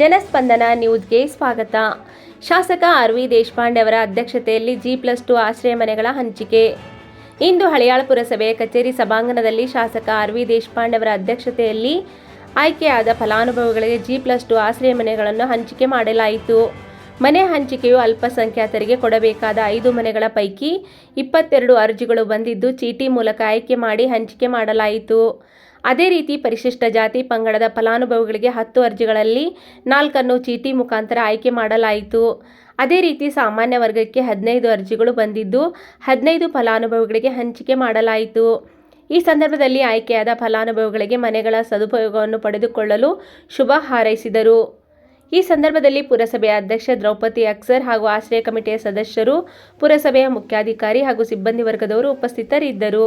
ಜನಸ್ಪಂದನ ನ್ಯೂಸ್ಗೆ ಸ್ವಾಗತ. ಶಾಸಕ ಆರ್ ವಿ ದೇಶಪಾಂಡೆ ಅವರ ಅಧ್ಯಕ್ಷತೆಯಲ್ಲಿ ಜಿ ಪ್ಲಸ್ ಟು ಆಶ್ರಯ ಮನೆಗಳ ಹಂಚಿಕೆ. ಇಂದು ಹಳಿಯಾಳ ಪುರಸಭೆಯ ಕಚೇರಿ ಸಭಾಂಗಣದಲ್ಲಿ ಶಾಸಕ ಆರ್ ವಿ ದೇಶಪಾಂಡೆ ಅವರ ಅಧ್ಯಕ್ಷತೆಯಲ್ಲಿ ಆಯ್ಕೆಯಾದ ಫಲಾನುಭವಿಗಳಿಗೆ ಜಿ ಪ್ಲಸ್ ಟು ಆಶ್ರಯ ಮನೆಗಳನ್ನು ಹಂಚಿಕೆ ಮಾಡಲಾಯಿತು. ಮನೆ ಹಂಚಿಕೆಯು ಅಲ್ಪಸಂಖ್ಯಾತರಿಗೆ ಕೊಡಬೇಕಾದ ಐದು ಮನೆಗಳ ಪೈಕಿ ಇಪ್ಪತ್ತೆರಡು ಅರ್ಜಿಗಳು ಬಂದಿದ್ದು ಚೀಟಿ ಮೂಲಕ ಆಯ್ಕೆ ಮಾಡಿ ಹಂಚಿಕೆ ಮಾಡಲಾಯಿತು. ಅದೇ ರೀತಿ ಪರಿಶಿಷ್ಟ ಜಾತಿ ಪಂಗಡದ ಫಲಾನುಭವಿಗಳಿಗೆ ಹತ್ತು ಅರ್ಜಿಗಳಲ್ಲಿ ನಾಲ್ಕನ್ನು ಚೀಟಿ ಮುಖಾಂತರ ಆಯ್ಕೆ ಮಾಡಲಾಯಿತು. ಅದೇ ರೀತಿ ಸಾಮಾನ್ಯ ವರ್ಗಕ್ಕೆ ಹದಿನೈದು ಅರ್ಜಿಗಳು ಬಂದಿದ್ದು ಹದಿನೈದು ಫಲಾನುಭವಿಗಳಿಗೆ ಹಂಚಿಕೆ ಮಾಡಲಾಯಿತು. ಈ ಸಂದರ್ಭದಲ್ಲಿ ಆಯ್ಕೆಯಾದ ಫಲಾನುಭವಿಗಳಿಗೆ ಮನೆಗಳ ಸದುಪಯೋಗವನ್ನು ಪಡೆದುಕೊಳ್ಳಲು ಶುಭ ಹಾರೈಸಿದರು. ಈ ಸಂದರ್ಭದಲ್ಲಿ ಪುರಸಭೆಯ ಅಧ್ಯಕ್ಷ ದ್ರೌಪದಿ ಅಕ್ಸರ್ ಹಾಗೂ ಆಶ್ರಯ ಕಮಿಟಿಯ ಸದಸ್ಯರು, ಪುರಸಭೆಯ ಮುಖ್ಯಾಧಿಕಾರಿ ಹಾಗೂ ಸಿಬ್ಬಂದಿ ವರ್ಗದವರು ಉಪಸ್ಥಿತರಿದ್ದರು.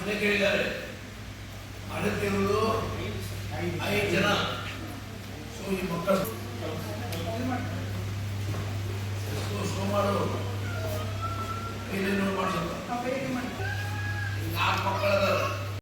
ಮನೆ ಕೇಳಿದ್ದಾರೆ. ಅಡತಿರುವುದು ಐದು ಜನ. ಸೊ ಈ ಮಕ್ಕಳು. ಸೊ ಸೋಮವಾರ ಏನೇನು ಮಾಡಿಸ್ತಾರೆ ನಾಲ್ಕು ಮಕ್ಕಳದಾರ